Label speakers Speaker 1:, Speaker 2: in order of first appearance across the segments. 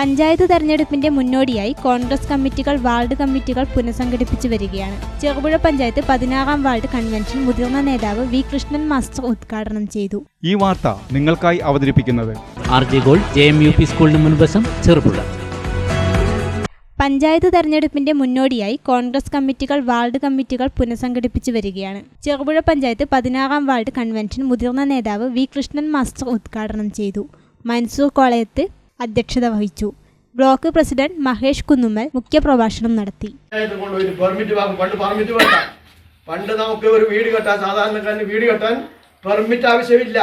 Speaker 1: പഞ്ചായത്ത് തെരഞ്ഞെടുപ്പിന്റെ മുന്നോടിയായി കോൺഗ്രസ് കമ്മിറ്റികൾ വാർഡ് കമ്മിറ്റികൾ പുനഃസംഘടിപ്പിച്ചു വരികയാണ്. ചെറുപുഴ പഞ്ചായത്ത് പതിനാറാം വാർഡ് കൺവെൻഷൻ മുതിർന്ന നേതാവ് വി. കൃഷ്ണൻ മാസ്റ്റർ ഉദ്ഘാടനം ചെയ്തു.
Speaker 2: ഈ വാർത്ത നിങ്ങൾക്കായി അവതരിപ്പിക്കുന്നത്
Speaker 3: R J gold J M U P സ്കൂളിന് മുൻവശം ചെറുപുഴ.
Speaker 1: പഞ്ചായത്ത് തെരഞ്ഞെടുപ്പിന്റെ മുന്നോടിയായി കോൺഗ്രസ് കമ്മിറ്റികൾ വാർഡ് കമ്മിറ്റികൾ പുനഃസംഘടിപ്പിച്ചു വരികയാണ്. ചെറുപുഴ പഞ്ചായത്ത് പതിനാറാം വാർഡ് കൺവെൻഷൻ മുതിർന്ന നേതാവ് വി. കൃഷ്ണൻ മാസ്റ്റർ ഉദ്ഘാടനം ചെയ്തു. മൻസൂർ കോളയത്ത് അധ്യക്ഷത വഹിച്ചു. ബ്ലോക്ക് പ്രസിഡന്റ് മഹേഷ് കുന്നുമ്മൽ മുഖ്യപ്രഭാഷണം നടത്തി.
Speaker 4: പണ്ട് നമുക്ക് ഒരു വീട് കെട്ടാൻ സാധാരണക്കാരന് വീട് കെട്ടാൻ പെർമിറ്റ് ആവശ്യമില്ല.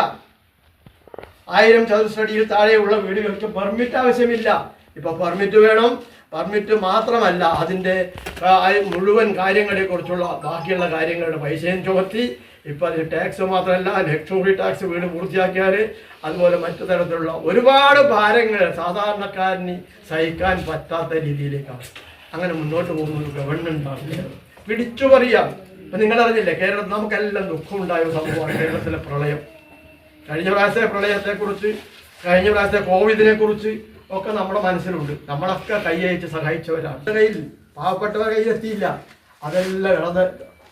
Speaker 4: ആയിരം ചതുരശ്രടിയിൽ താഴെയുള്ള വീടുകൾക്ക് പെർമിറ്റ് ആവശ്യമില്ല. ഇപ്പൊ പെർമിറ്റ് വേണം. പെർമിറ്റ് മാത്രമല്ല അതിന്റെ മുഴുവൻ കാര്യങ്ങളെ മുഴുവൻ കാര്യങ്ങളെക്കുറിച്ചുള്ള ബാക്കിയുള്ള കാര്യങ്ങളുടെ പൈസയും ചുമത്തി. ഇപ്പോൾ അത് ടാക്സ് മാത്രമല്ല ലക്ഷറി ടാക്സ് വീട് പൂർത്തിയാക്കിയാൽ അതുപോലെ മറ്റു തരത്തിലുള്ള ഒരുപാട് ഭാരങ്ങൾ സാധാരണക്കാരന് സഹിക്കാൻ പറ്റാത്ത രീതിയിലേക്കാണ്. അങ്ങനെ മുന്നോട്ട് പോകുന്ന ഒരു ഗവൺമെന്റ് ആണ്. പിടിച്ചു പറയാം. ഇപ്പം നിങ്ങളറിഞ്ഞില്ലേ കേരളത്തിൽ നമുക്കെല്ലാം ദുഃഖമുണ്ടായ സംഭവമാണ് കേരളത്തിലെ പ്രളയം. കഴിഞ്ഞ പ്രാവശ്യത്തെ പ്രളയത്തെക്കുറിച്ച് കഴിഞ്ഞ പ്രാവശ്യത്തെ കോവിഡിനെ കുറിച്ച് ഒക്കെ നമ്മുടെ മനസ്സിലുണ്ട്. നമ്മളൊക്കെ കൈയയച്ച് സഹായിച്ചവരാണ്. നമ്മുടെ കയ്യിൽ പാവപ്പെട്ടവർ കയ്യിലെത്തിയില്ല അതെല്ലാം ഇളന്ന്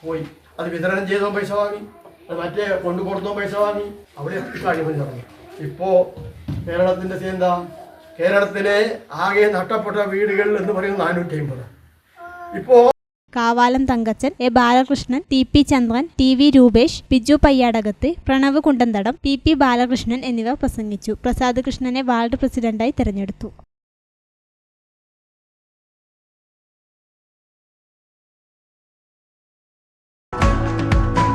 Speaker 4: പോയി. അത് വിതരണം ചെയ്തോ പൈസ വാങ്ങി. അത് മറ്റേ കൊണ്ടു കൊടുത്തോ പൈസ വാങ്ങി. അവിടെ എത്തിക്കാണിമതി തുടങ്ങി ഇപ്പോ കേരളത്തിന്റെ സ്ഥിതി കേരളത്തിലെ ആകെ നഷ്ടപ്പെട്ട വീടുകൾ എന്ന് പറയുന്നത് നാനൂറ്റി അമ്പത് ഇപ്പോ
Speaker 1: Kavalam Thankachan A. Balakrishnan T. P. Chandran T. V. Rupesh Biju Payyadakath Pranav Kundanthadam P. P. Balakrishnan എന്നിവർ പ്രസംഗിച്ചു. പ്രസാദ് കൃഷ്ണനെ വാർഡ് പ്രസിഡന്റായി തെരഞ്ഞെടുത്തു.